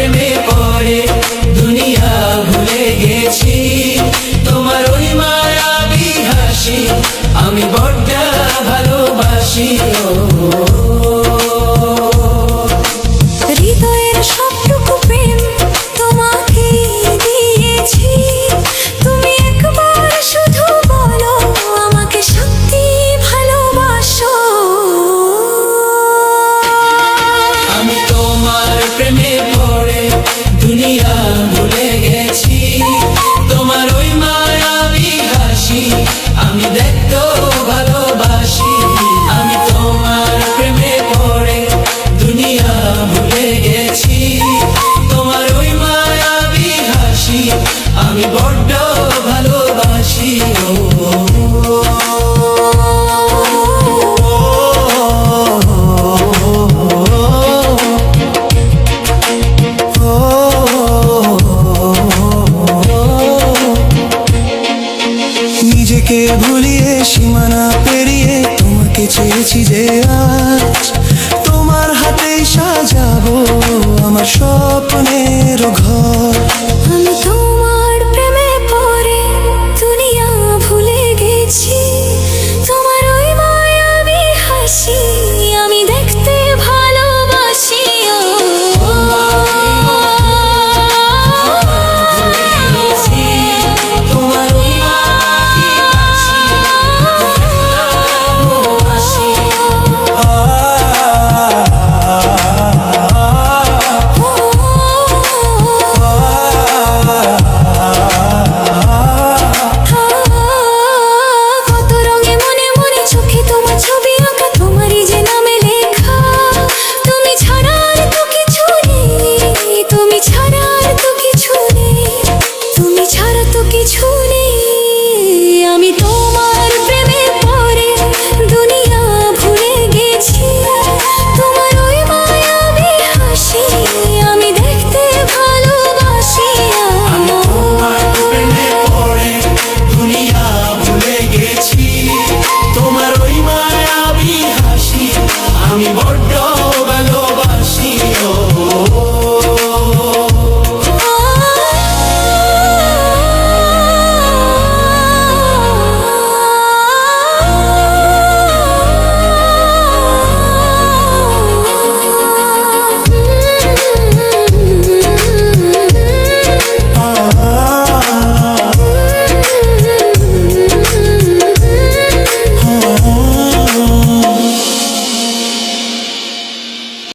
Every চেয়েছি যে আজ তোমার হাতে সাজাবো আমার স্বপ্নের ঘর।